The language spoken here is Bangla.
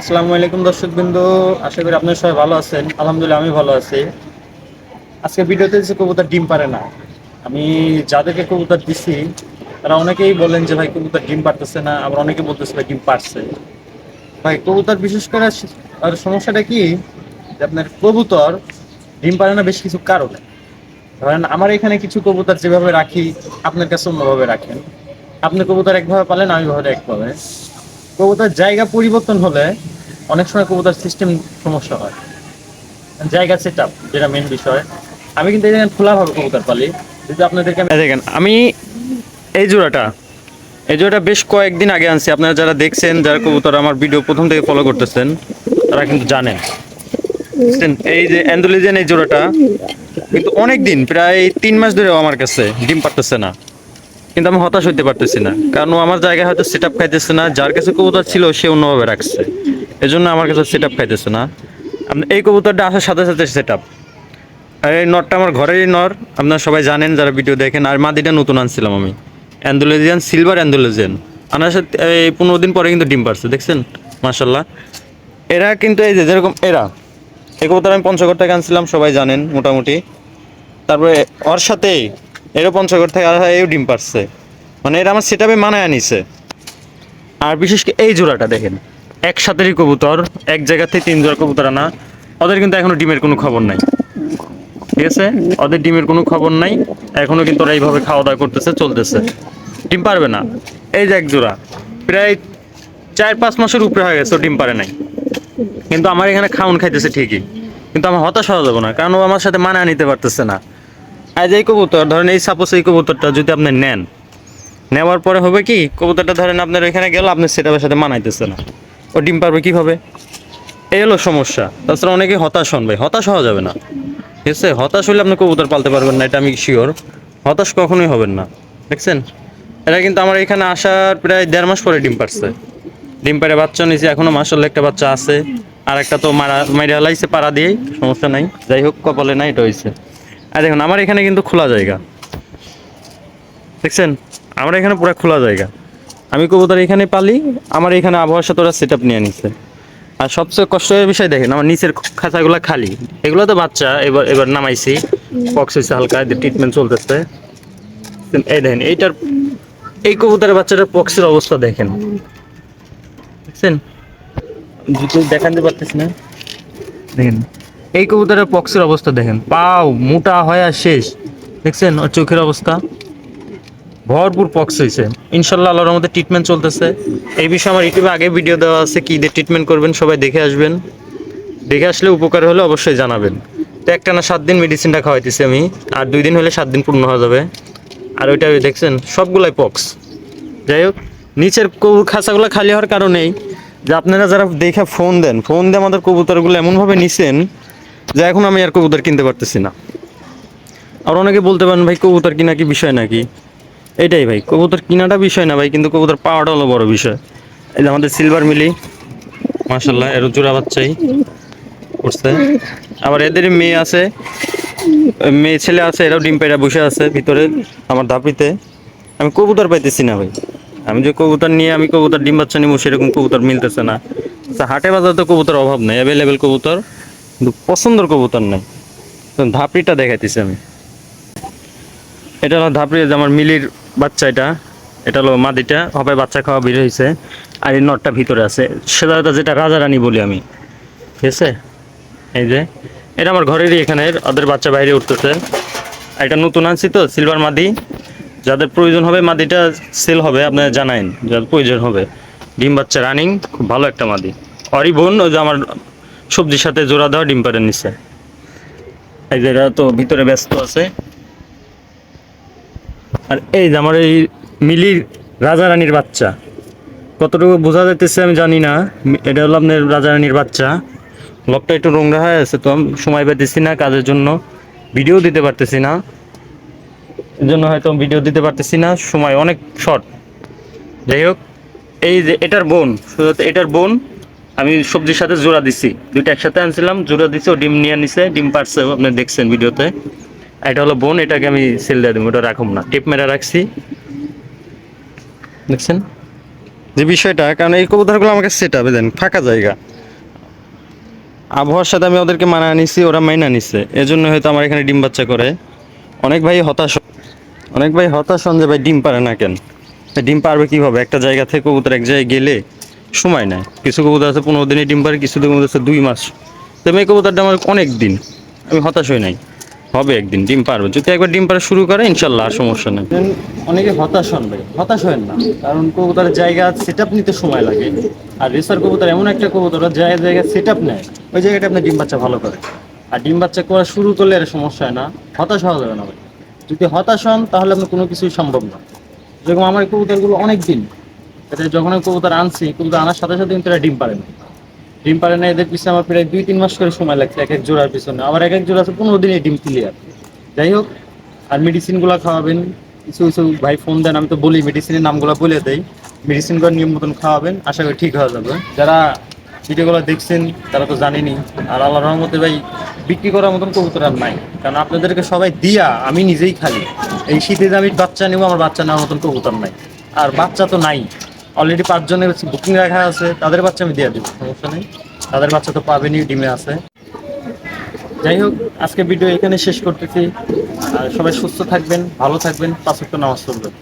আসসালামু আলাইকুম দর্শক বিন্দু আশা করি আপনার সবাই ভালো আছেন। আলহামদুলিল্লাহ, আমি ভালো আছি। আজকে ভিডিওতে যে কবুতর ডিম পারে না। আমি যাদেরকে কবুতর দিছি, তারা অনেকেই বলেন যে, ভাই, কবুতর ডিম পারতেছে না। আবার অনেকে বলতেছে, ভাই, ডিম পারছে। ভাই, কবুতর বিশেষ করে আর সমস্যাটা কি? যে আপনার কবুতর ডিম পারে না বেশ কিছু কারণে। ধরেন, আমার এখানে কিছু কবুতর যেভাবে রাখি, আপনার কাছে অন্যভাবে রাখেন। আপনি কবুতর একভাবে পালেন, আমি ভাবে একভাবে। কবুতর জায়গা পরিবর্তন হলে অনেক সময় কবুতর সিস্টেম সমস্যা হয়। জায়গা সেট আপ যেটা মেন বিষয়। আমি কিন্তু এখানে খোলাভাবে কবুতর পালি। যদি আপনাদেরকে দেখেন, আমি এই জোড়াটা এই জোড়াটা বেশ কয়েকদিন আগে আনছি। আপনারা যারা দেখছেন, যারা কবুতর আমার ভিডিও প্রথম থেকে ফলো করতেছেন, তারা কিন্তু জানেন এই যে অ্যান্ডোলিজেন এই জোড়াটা, কিন্তু অনেক দিন প্রায় তিন মাস ধরেও আমার কাছে ডিম পারতেছে না। কিন্তু আমি হতাশ হইতে পারতেছি না। কারণ আমার জায়গায় হয়তো সেট আপ খাইতেছে না, যার কাছে কবুতর ছিল সে অন্যভাবে রাখছে। এজন্য আমার কাছে সেট আপ খাইতেছে না। এই কবুতরটা আসার সাথে সাথে সেট আপ আর এই নটটা আমার ঘরেরই নর, আপনারা সবাই জানেন, যারা ভিডিও দেখেন। আর মাদিটা নতুন আনছিলাম আমি। Andalusian, silver Andalusian. আনার সাথে, এই পনেরো দিন পরে কিন্তু ডিম পারছে, দেখছেন? মার্শাল্লাহ এরা কিন্তু এই যে, যেরকম এরা, এই কবুতর আমি পঞ্চগড় থেকে আনছিলাম, সবাই জানেন, মোটামুটি। তারপরে ওর সাথে এরও পঞ্চগড় থেকে আর এও ডিম পারছে। মানে এরা আমার সেটাপে মানায় আনিছে। আর বিশেষ করে এই জোড়াটা দেখেন, একসাথেরই কবুতর, এক জায়গা থেকে তিন জোড়া কবুতর আনা। ওদের কিন্তু এখনও ডিমের কোনো খবর নাই। ঠিক আছে? ওদের ডিমের কোনো খবর নাই। এখনও কিন্তু ওরা এইভাবে খাওয়া দাওয়া করতেছে, চলতেছে। ডিম পারবে না। এই যে এক জোড়া, প্রায় চার পাঁচ মাসের উপরে হয়ে গেছে ডিম পারে নাই। কিন্তু আমার এখানে খাউন খাইতেছে ঠিকই। কিন্তু আমার হতাশ হওয়া যাবে না, কারণ ও আমার সাথে মানায় নিতে পারতেছে না। আজ এই কবুতর, ধরেন এই সাপোজ এই কবুতরটা যদি আপনি নেন, নেওয়ার পরে হবে কি, কবুতরটা ধরেন আপনার ওইখানে গেল, আপনি সেটার সাথে মানাইতেছে না। ও ডিম পারবে কীভাবে? এই হলো সমস্যা। তাছাড়া অনেকে হতাশ হন ভাই, হতাশ হওয়া যাবে না। ঠিক আছে? হতাশ হলে আপনি কবুতর পালতে পারবেন না, এটা আমি শিওর হতাশ কখনোই হবেন না। দেখছেন? এটা কিন্তু আমার এখানে আসার প্রায় দেড় মাস পরে ডিম পারছে। ডিম পারে বাচ্চা নিয়েছে, এখনও মাসাল্লাহ একটা বাচ্চা আছে। আর একটা তো মারা, মাইরা হালাইছে পাড়া দিয়েই, সমস্যা নাই। যাই হোক, কপালে নাই, এটা হয়েছে আর দেখুন, আমার এখানে কিন্তু খোলা জায়গা। দেখছেন? আমার এখানে পুরো খোলা জায়গা। আমি কবুতর এখানে পালি, আমার এখানে আবহাওয়ার সাথে ওরা সেট আপ নিয়ে নিচ্ছে আর সবচেয়ে কষ্টের বিষয় দেখেন, আমার নিচের খাঁচাগুলো খালি। এগুলো তো বাচ্চা, এবার এবার নামাইছি। পক্স হয়েছে হালকা ট্রিটমেন্ট চলতেছে। এই দেখেন, এইটার এই কবুতরের বাচ্চাটার পক্সের অবস্থা দেখেন। দেখছেন? দেখাতে পারতেছি না দেখেন? এই কবুতরের পক্সের অবস্থা দেখেন। পাও, মোটা হয় শেষ। দেখছেন? ওর চোখের অবস্থা? ভরপুর পক্স হয়েছে ইনশাল্লাহ আল্লাহর মধ্যে ট্রিটমেন্ট চলতেছে। এই বিষয়ে আমার ইউটিউবে আগে ভিডিও দেওয়া আছে কী দিয়ে ট্রিটমেন্ট করবেন, সবাই দেখে আসবেন। দেখে আসলে উপকার হলে অবশ্যই জানাবেন। তো একটা না সাত দিন মেডিসিনটা খাওয়াইতেছি আমি, আর দুই দিন হলে সাত দিন পূর্ণ হয়ে যাবে। আর ওইটা ওই দেখছেন? সবগুলাই পক্স যাই হোক, নিচের খাঁচাগুলো খালি হওয়ার কারণেই যে আপনারা যারা দেখে ফোন দেন, ফোন দিয়ে আমাদের কবুতরগুলো এমনভাবে নিছেন যে এখন আমি আর কবুতর কিনতে পারতেছি না। আর অনেকে বলতে পারেন ভাই কবুতর কিনা কি বিষয় নাকি? এটাই ভাই কবুতর কিনাটা বিষয় না ভাই কিন্তু কবুতর পাওয়াটা হলো বড় বিষয়। এই যে আমাদের সিলভার মিলি মার্শাল্লাহ এর জোড়া বাচ্চাই করছে আবার এদের মেয়ে আছে মেয়ে ছেলে আছে এরাও ডিম পেড়া বসে আছে ভিতরে আমার ধাপিতে আমি কবুতর পাইতেছি না ভাই। আমি যে কবুতর নিয়ে আমি কবুতর ডিম বাচ্চা নিবো সেরকম কবুতর মিলতেছে না। আচ্ছা, হাটে বাজারে তো কবুতর অভাব নেই অ্যাভেলেবেল কবুতর। কিন্তু পছন্দের কবুতর নাই। ধাপড়িটা দেখাইতেছি আমি। এটা হলো ধাপড়ি আমার মিলির বাচ্চা এটা। এটা হলো মাদিটা হবে বাচ্চা খাওয়া বের হয়েছে আর এই নটটা ভিতরে আছে। সেটা যেটা রাজা রানী বলি আমি। ঠিক আছে? এই যে। এটা আমার ঘরেরই এখানে, ওদের বাচ্চা বাইরে উঠতেছে। এটা নতুন আনছি তো সিলভার মাদি। যাদের প্রয়োজন হবে মাদিটা সেল হবে, আপনারা জানাইন। যাদের প্রয়োজন হবে। ডিম বাচ্চা রানিং খুব ভালো একটা মাদি। অরি বোন ওই যে আমার সবজির সাথে জোড়া দেওয়া ডিম পাড়ের নিচে এই যে তো ভিতরে ব্যস্ত আছে। আর এই যে আমার এই মিলির রাজা রানীর বাচ্চা। কতটুকু বোঝা যাইতেছে আমি জানি না। এটা হলো আপনার রাজা রানীর বাচ্চা। লকটা একটু নোংরা হয়ে আছে তো, আমি সময় পেতেছি না কাজের জন্য। ভিডিও দিতে পারতেছি না। এর জন্য হয়তো ভিডিও দিতে পারতেছি না। সময় অনেক শর্ট। যাই হোক, এই যে এটার বোন এটার বোন। আমি সবজির সাথে জোড়া দিছি। দুইটা একসাথে আনছিলাম, জোড়া দিছি, ও ডিম নিয়ে নিছে ডিম পারছে, আপনি দেখছেন ভিডিওতে। এটা হলো বোন, এটাকে আমি সেল দিয়ে দেবো, ওটা রাখুম না। টিপ মেরা রাখছি। দেখছেন? যে বিষয়টা, কারণ এই কবুতরগুলো আমাকে সেট হবে দেন ফাঁকা জায়গা। আবহাওয়ার সাথে আমি ওদেরকে মানা নিছি ওরা মাইনা নিছে। এজন্য হয়তো আমার এখানে ডিম বাচ্চা করে। অনেক ভাই হতাশ, অনেক ভাই হতাশ হন যে ভাই ডিম পারে না কেন? ডিম পারবে কীভাবে? একটা জায়গা থেকে কবুতর এক জায়গায় গেলে সময় নেয় কিছু কবুতর আছে পনেরো দিনে ডিম পারে কিছু কবুতর আছে দুই মাস। তো এই কবুতরটা আমার অনেক দিন, আমি হতাশ হই নাই। হবে একদিন, ডিম পারবে যদি একবার ডিম পারা শুরু করে, ইনশাল্লাহ আর সমস্যা নেই। অনেকে হতাশ হন ভাই, হতাশ হয় না। কারণ কবুতরের জায়গা সেট আপ নিতে সময় লাগে। আর রেসার কবুতর, এমন একটা কবুতর জায়গা জায়গায় সেট আপ নেয়, ওই জায়গাটা আপনার ডিম বাচ্চা ভালো করে। আর ডিম বাচ্চা করা শুরু করলে আর সমস্যা হয় না। হতাশ হওয়া যাবে না ভাই। যদি হতাশ হন, তাহলে আপনার কোনো কিছুই সম্ভব না। যেরকম আমার কবুতরগুলো অনেক দিন এটা যখন আমি কবুতর আনছি, কবুতর আনার সাথে সাথে কিন্তু ডিম পারে না। ডিম পারে না, এদের পিছনে আমার প্রায় দুই তিন মাস করে সময় লাগছে এক এক জোড়ার পিছনে। আবার এক এক জোড়া আছে, পনেরো দিনে ডিম ক্লিয়ার যাই হোক, আর মেডিসিনগুলো খাওয়াবেন। কিছু কিছু ভাই ফোন দেন, আমি তো বলি মেডিসিনের নামগুলো বলে দেই। মেডিসিনগুলো নিয়ম মতন খাওয়াবেন, আশা করি ঠিক হয়ে যাবে। যারা ভিডিওগুলো দেখছেন, তারা তো জানেনি আর আল্লাহ রহমতে ভাই, বিক্রি করার মতন কবুতর আর নাই। কারণ আপনাদেরকে সবাই দিয়া, আমি নিজেই খালি। এই শীতে যে আমি বাচ্চা নেব, আমার বাচ্চা নেওয়ার মতন কবুতর নাই। আর বাচ্চা তো নাই। অলরেডি পাঁচজনের বুকিং রাখা আছে, তাদের বাচ্চা আমি দিয়ে দেবো, সমস্যা নেই। তাদের বাচ্চা তো পাবেনি, ডিমে আছে। যাই হোক, আজকে ভিডিও এখানে শেষ করতেছি। আর সবাই সুস্থ থাকবেন, ভালো থাকবেন, পাঁচ নামাজ পড়বেন।